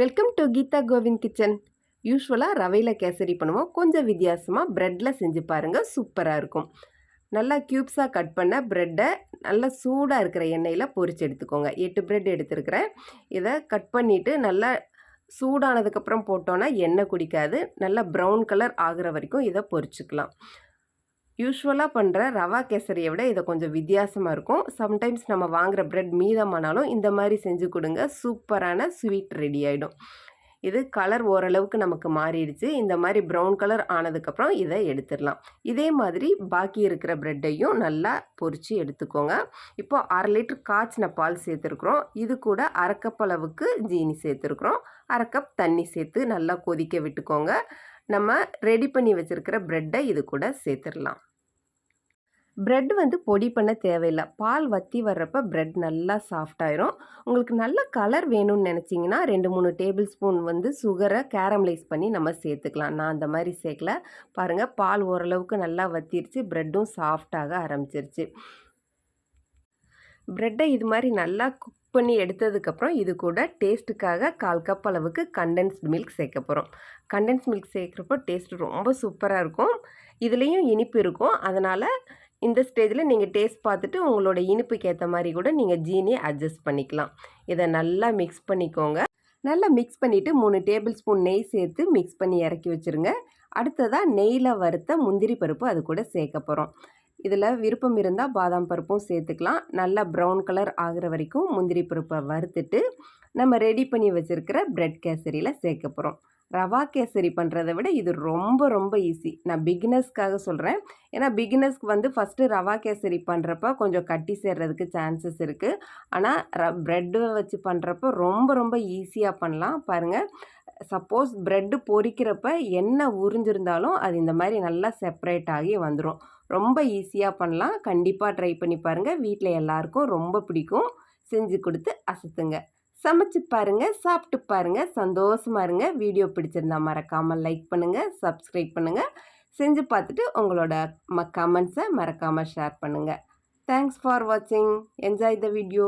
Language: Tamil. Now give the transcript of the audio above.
Welcome to Geetha Govind kitchen யூஸ்வலாக ரவையில் கேசரி பண்ணுவோம். கொஞ்சம் வித்தியாசமாக ப்ரெட்டில் செஞ்சு பாருங்கள் சூப்பராக இருக்கும். நல்லா க்யூப்ஸாக கட் பண்ண ப்ரெட்டை நல்லா சூடாக இருக்கிற எண்ணெயில் பொறிச்சு எடுத்துக்கோங்க. எட்டு ப்ரெட் எடுத்துருக்கிறேன். இதை கட் பண்ணிவிட்டு நல்லா சூடானதுக்கப்புறம் போட்டோன்னா எண்ணெய் குடிக்காது. நல்லா ப்ரௌன் கலர் ஆகிற வரைக்கும் இதை பொறிச்சுக்கலாம் யூஸ்வலாக பண்ணுற ரவா கேசரியை விட இதை கொஞ்சம் வித்தியாசமாக இருக்கும். சம்டைம்ஸ் நம்ம வாங்குகிற ப்ரெட் மீதமானாலும் இந்த மாதிரி செஞ்சு கொடுங்க. சூப்பரான ஸ்வீட் ரெடி ஆகிடும் இது கலர் ஓரளவுக்கு நமக்கு மாறிடுச்சு. இந்த மாதிரி ப்ரௌன் கலர் ஆனதுக்கப்புறம் இதை எடுத்துடலாம். இதே மாதிரி பாக்கி இருக்கிற ப்ரெட்டையும் நல்லா பொறிச்சு எடுத்துக்கோங்க. இப்போ அரை லிட்டர் காய்ச்சின பால் சேர்த்துருக்குறோம். இது கூட அரைக்கப் அளவுக்கு ஜீனி சேர்த்துருக்குறோம். அரைக்கப் தண்ணி சேர்த்து நல்லா கொதிக்க விட்டுக்கோங்க. நம்ம ரெடி பண்ணி வச்சுருக்கிற ப்ரெட்டை இது கூட சேர்த்துடலாம். ப்ரெட் வந்து பொடி பண்ண தேவையில்லை. பால் வற்றி வர்றப்ப ப்ரெட் நல்லா சாஃப்டாயிரும் உங்களுக்கு நல்ல கலர் வேணும்னு நினச்சிங்கன்னா ரெண்டு மூணு டேபிள் ஸ்பூன் வந்து சுகரை கேரமலைஸ் பண்ணி நம்ம சேர்த்துக்கலாம். நான் அந்த மாதிரி சேர்க்கல. பாருங்கள் பால் ஓரளவுக்கு நல்லா வத்திருச்சு. ப்ரெட்டும் சாஃப்டாக ஆரம்பிச்சிருச்சு. ப்ரெட்டை இது மாதிரி நல்லா குக் பண்ணி எடுத்ததுக்கப்புறம் இது கூட டேஸ்ட்டுக்காக கால் கப் அளவுக்கு கண்டென்ஸ்டு மில்க் சேர்க்க போகிறோம் கண்டென்ஸ் மில்க் சேர்க்குறப்போ டேஸ்ட் ரொம்ப சூப்பராக இருக்கும். இதுலேயும் இனிப்பு இருக்கும். அதனால் இந்த ஸ்டேஜில் நீங்கள் டேஸ்ட் பார்த்துட்டு உங்களோட இனிப்புக்கு ஏற்ற மாதிரி கூட நீங்கள் ஜீனியை அட்ஜஸ்ட் பண்ணிக்கலாம். இதை நல்லா மிக்ஸ் பண்ணிக்கோங்க. நல்லா மிக்ஸ் பண்ணிவிட்டு மூணு டேபிள் ஸ்பூன் நெய் சேர்த்து மிக்ஸ் பண்ணி இறக்கி வச்சுருங்க. அடுத்ததாக நெய்யில் வறுத்த முந்திரி பருப்பு அது கூட சேர்க்க போகிறோம் இதில் விருப்பம் இருந்தால் பாதாம் பருப்பும் சேர்த்துக்கலாம். நல்லா ப்ரௌன் கலர் ஆகிற வரைக்கும் முந்திரி பருப்பை வறுத்துட்டு நம்ம ரெடி பண்ணி வச்சுருக்கிற ப்ரெட் கேசரியில் சேர்க்க போகிறோம் ரவா கேசரி பண்ணுறத விட இது ரொம்ப ரொம்ப ஈஸி நான் பிகினர்ஸ்க்காக சொல்கிறேன் ஏன்னா பிகினர்ஸ்க்கு வந்து ஃபஸ்ட்டு ரவா கேசரி பண்ணுறப்ப கொஞ்சம் கட்டி சேர்றதுக்கு சான்சஸ் இருக்குது ஆனால் ர ப்ரெட்டு வச்சு பண்ணுறப்ப ரொம்ப ரொம்ப ஈஸியாக பண்ணலாம். பாருங்கள் சப்போஸ் ப்ரெட்டு பொரிக்கிறப்ப என்ன உறிஞ்சிருந்தாலும் அது இந்த மாதிரி நல்லா செப்ரேட் ஆகி வந்துடும் ரொம்ப ஈஸியாக பண்ணலாம். கண்டிப்பாக ட்ரை பண்ணி பாருங்கள் வீட்டில் எல்லாருக்கும் ரொம்ப பிடிக்கும். செஞ்சு கொடுத்து அசத்துங்க. சமைச்சு பாருங்கள் சாப்பிட்டு பாருங்கள் சந்தோஷமாக இருங்க. வீடியோ பிடிச்சிருந்தா மறக்காமல் லைக் பண்ணுங்கள் சப்ஸ்கிரைப் பண்ணுங்கள் செஞ்சு பார்த்துட்டு உங்களோட ம கமெண்ட்ஸை மறக்காமல் ஷேர் பண்ணுங்கள் தேங்க்ஸ் ஃபார் வாட்சிங் என்ஜாய் த வீடியோ